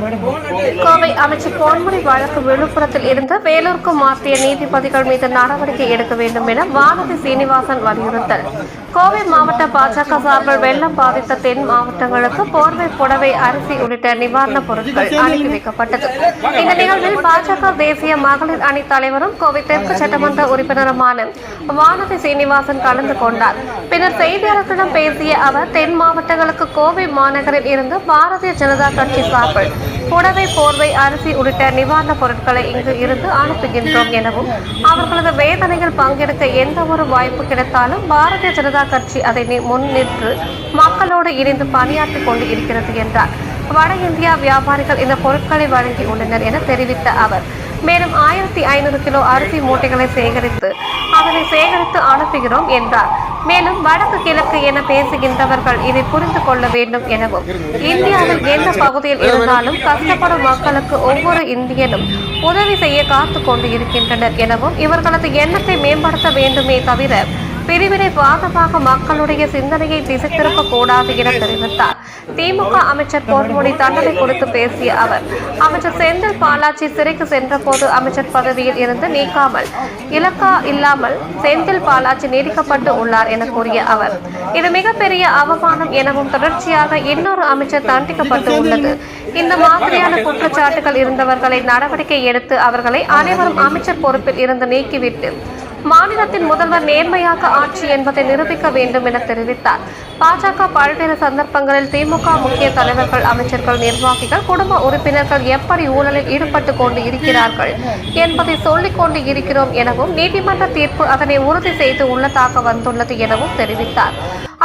கோவை அமைச்சர் பொன்முடி வழக்கு விழுப்புரத்தில் இருந்து வேலூருக்கு மாற்றிய நீதிபதிகள் மீது நடவடிக்கை எடுக்க வேண்டும் என வானதி சீனிவாசன் வலியுறுத்தல். கோவை மாவட்ட பாஜக சார்பில் வெள்ளம் பாதித்த தென் மாவட்டங்களுக்கு போர்வை புடவை அரிசி உள்ளிட்ட நிவாரணப் பொருட்கள் அனுப்பி வைக்கப்பட்டது இந்த நிகழ்வில் பாஜக தேசிய மகளிர் அணி தலைவரும் கோவை தெற்கு சட்டமன்ற உறுப்பினருமான வானதி சீனிவாசன் கலந்து கொண்டார். பின்னர் செய்தியாளர்களிடம் பேசிய அவர் தென் மாவட்டங்களுக்கு கோவை மாநகரில் இருந்து பாரதிய ஜனதா கட்சி சார்பில் புடவை போர்வை அரிசி உள்ளிட்ட நிவாரணப் பொருட்களை இங்கு இருந்து அனுப்புகின்றோம் எனவும் அவர்களது வேதனையில் பங்கெடுக்க எந்த ஒரு வாய்ப்பு கிடைத்தாலும் பாரதிய ஜனதா கட்சி அதை முன்னின்று மக்களோடு இணைந்து பணியாற்றிக் கொண்டு இருக்கிறது என்றார். வட இந்தியா வியாபாரிகள் இந்த பொருட்களை வழங்கியுள்ளனர் என தெரிவித்த அவர். மேலும் ஆயிரத்தி ஐநூறு கிலோ அரிசி மூட்டைகளை சேகரித்து அதனை சேகரித்து அனுப்புகிறோம் என்றார். மேலும் வடக்கு கிழக்கு என பேசுகின்றவர்கள் இதை புரிந்து கொள்ள வேண்டும் எனவும். இந்தியாவில் எந்த பகுதியில் இருந்தாலும் கஷ்டப்படும் மக்களுக்கு ஒவ்வொரு இந்தியனும் உதவி செய்ய காத்துக் கொண்டு இருக்கின்றனர் எனவும் இவர்களது எண்ணத்தை மேம்படுத்த வேண்டுமே தவிர பிரிவினை வாதமாக மக்களுடைய சிந்தனையை திசை திருப்ப கூடாது என தெரிவித்தார். திமுக அமைச்சர் பொன்முடி தண்டனை கொடுத்து பேசிய அவர் அமைச்சர் செந்தில் பாலாஜி சிறைக்கு சென்றபோது அமைச்சர் பதவியில் இருந்து நீக்காமல் இலக்கா இல்லாமல் செந்தில் பாலாஜி நீடிக்கப்பட்டு உள்ளார் என கூறிய அவர் இது மிகப்பெரிய அவமானம் எனவும் தொடர்ச்சியாக இன்னொரு அமைச்சர் தண்டிக்கப்பட்டு உள்ளது. இந்த மாதிரியான குற்றச்சாட்டுகள் இருந்தவர்களை நடவடிக்கை எடுத்து அவர்களை அனைவரும் அமைச்சர் பொறுப்பில் இருந்து நீக்கிவிட்டு மாநிலத்தின் முதல்வர் நேர்மையாக ஆட்சி என்பதை நிரூபிக்க வேண்டும் என தெரிவித்தார். பாஜக பல்வேறு சந்தர்ப்பங்களில் திமுக முக்கிய தலைவர்கள் அமைச்சர்கள் நிர்வாகிகள் குடும்ப உறுப்பினர்கள் எப்படி ஊழலில் ஈடுபட்டு கொண்டு இருக்கிறார்கள் என்பதை சொல்லிக் கொண்டு இருக்கிறோம் எனவும் நீதிமன்ற தீர்ப்பு அதனை உறுதி செய்து உள்ளதாக வந்துள்ளது எனவும் தெரிவித்தார்.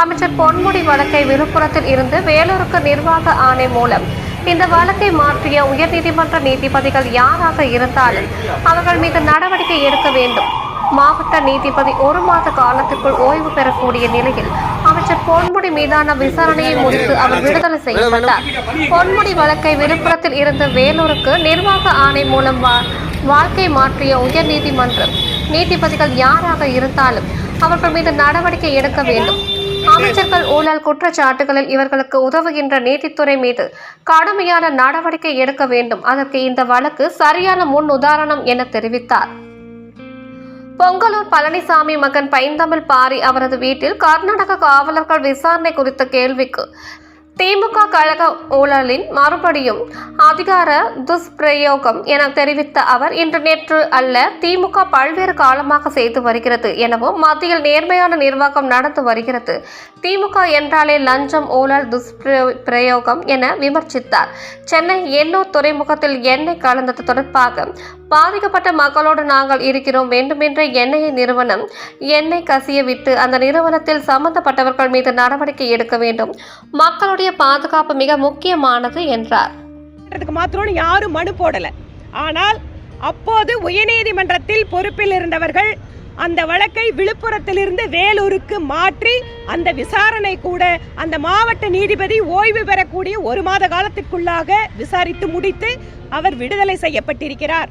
அமைச்சர் பொன்முடி வழக்கை விழுப்புரத்தில் இருந்து வேலூருக்கு நிர்வாக ஆணை மூலம் இந்த வழக்கை மாற்றிய உயர்நீதிமன்ற நீதிபதிகள் யாராக இருந்தாலும் அவர்கள் மீது நடவடிக்கை எடுக்க வேண்டும். மாவட்ட நீதிபதி ஒரு மாத காலத்துக்குள் ஓய்வு பெறக்கூடிய நிலையில் அமைச்சர் பொன்முடி மீதான விசாரணையை முடித்து அவர் விடுதலை செய்யப்பட்டார். பொன்முடி வழக்கை விழுப்புரத்தில் இருந்து வேலூருக்கு நிர்வாக ஆணை மூலம் வா- வாழ்க்கை மாற்றிய உயர்நீதிமன்றம். நீதிபதிகள் யாராக இருந்தாலும் அவர்கள் மீது நடவடிக்கை எடுக்க வேண்டும். அமைச்சர்கள் ஊழல் குற்றச்சாட்டுகளில் இவர்களுக்கு உதவுகின்ற நீதித்துறை மீது கடுமையான நடவடிக்கை எடுக்க வேண்டும். அதற்கு இந்த வழக்கு சரியான முன் உதாரணம் என தெரிவித்தார். பொங்கலூர் பழனிசாமி மகன் பைந்தமிழ் பாரி அவரது வீட்டில் கர்நாடக காவலர்கள் விசாரணை குறித்த கேள்விக்கு திமுக கழக ஊழலின் மறுபடியும் அதிகார துஷ்பிரயோகம் என தெரிவித்த அவர் இன்று நேற்று அல்ல திமுக பல்வேறு காலமாக செய்து வருகிறது எனவும் மத்தியில் நேர்மையான நிர்வாகம் நடந்து வருகிறது. திமுக என்றாலே லஞ்சம் ஊழல் துஷ்பிரயோகம் என விமர்சித்தார். சென்னை எண்ணூர் துறைமுகத்தில் எண்ணெய் கலந்தது தொடர்பாக பாதிக்கப்பட்ட மக்களோடு நாங்கள் இருக்கிறோம் வேண்டுமென்ற எண்ணெய் நிறுவனம் எண்ணெய் கசிய விட்டு அந்த நிறுவனத்தில் சம்பந்தப்பட்டவர்கள் மீது நடவடிக்கை எடுக்க வேண்டும். மக்களுடைய பாதுகாப்பு மிக முக்கியமானது என்றார். மாத்திரம் யாரும் மனு போடல. ஆனால் அப்போது உயர்நீதிமன்றத்தில் பொறுப்பில் இருந்தவர்கள் அந்த வழக்கை விழுப்புரத்திலிருந்து வேலூருக்கு மாற்றி அந்த விசாரணை கூட அந்த மாவட்ட நீதிபதி ஓய்வு பெறக்கூடிய ஒரு மாத காலத்திற்குள்ளாக விசாரித்து முடித்து அவர் விடுதலை செய்யப்பட்டிருக்கிறார்.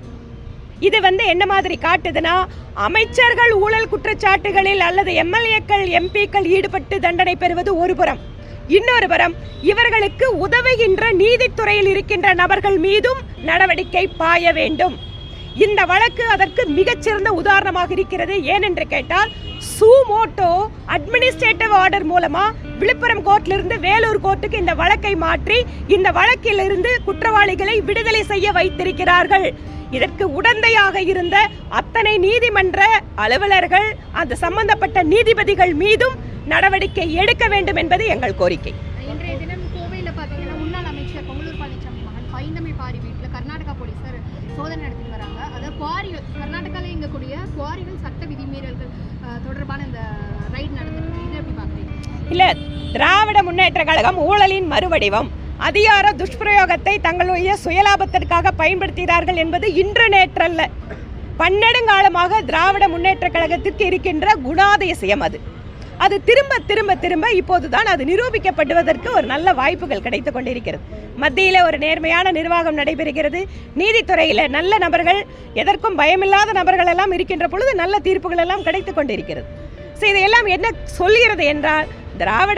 இது வந்து என்ன மாதிரி காட்டுதுன்னா அமைச்சர்கள் ஊழல் குற்றச்சாட்டுகளில் அல்லது எம்எல்ஏக்கள் எம்பிக்கள் ஈடுபட்டு தண்டனை பெறுவது ஒரு புறம். இன்னொரு புறம் இவர்களுக்கு உதவுகின்ற நீதித்துறையில் இருக்கின்ற நபர்கள் மீதும் நடவடிக்கை பாய வேண்டும். இந்த வழக்கு அதற்கு மிகச்சிறந்த உதாரணமாக இருக்கிறது. ஏனென்று கேட்டால் சூமோட்டோ அட்மினிஸ்ட்ரேட்டிவ் ஆர்டர் மூலமா விழுப்புரம் கோர்ட்டிலிருந்து இருந்து வேலூர் கோர்ட்டுக்கு இந்த வழக்கை மாற்றி இந்த வழக்கிலிருந்து குற்றவாளிகளை விடுதலை செய்ய வைத்திருக்கிறார்கள். இதற்கு உடந்தையாக இருந்த அத்தனை நீதிமன்ற அலுவலர்கள் அந்த சம்பந்தப்பட்ட நீதிபதிகள் மீதும் நடவடிக்கை எடுக்க வேண்டும் என்பது எங்கள் கோரிக்கை. இன்றைய தினம் கோவையில் பார்த்தீங்கன்னா முன்னாள் அமைச்சர் பொங்கலூர் பழனிசாமி மகன் பைந்தமிழ் பாரி வீட்டில் கர்நாடகா போலீசார் சோதனை நடத்திட்டு வராங்க. அதாவது குவாரிகள் கர்நாடகாவில் இயங்கக்கூடிய குவாரிகள் சட்ட விதிமீறல்கள் தொடர்பான இந்த ரைட் நடந்துருக்கு. இது எப்படி பார்க்குறீங்க இல்ல திராவிட முன்னேற்ற கழகம் ஊழலின் மறுவடிவம் அதிகார துஷ்பிரயோகத்தை தங்களுடைய சுயலாபத்திற்காக பயன்படுத்துகிறார்கள் என்பது இன்று நேற்றல்ல. பன்னெடுங்காலமாக திராவிட முன்னேற்ற கழகத்திற்கு இருக்கின்ற குணாதிசயம் அது. அது திரும்ப திரும்ப திரும்ப இப்போதுதான் அது நிரூபிக்கப்படுவதற்கு ஒரு நல்ல வாய்ப்புகள் கிடைத்து கொண்டிருக்கிறது. மத்தியில் ஒரு நேர்மையான நிர்வாகம் நடைபெறுகிறது. நீதித்துறையில் நல்ல நபர்கள் எதற்கும் பயமில்லாத நபர்கள் எல்லாம் இருக்கின்ற பொழுது நல்ல தீர்ப்புகள் எல்லாம் கிடைத்து கொண்டிருக்கிறது. ஸோ இதையெல்லாம் என்ன சொல்கிறது என்றால் திராவிட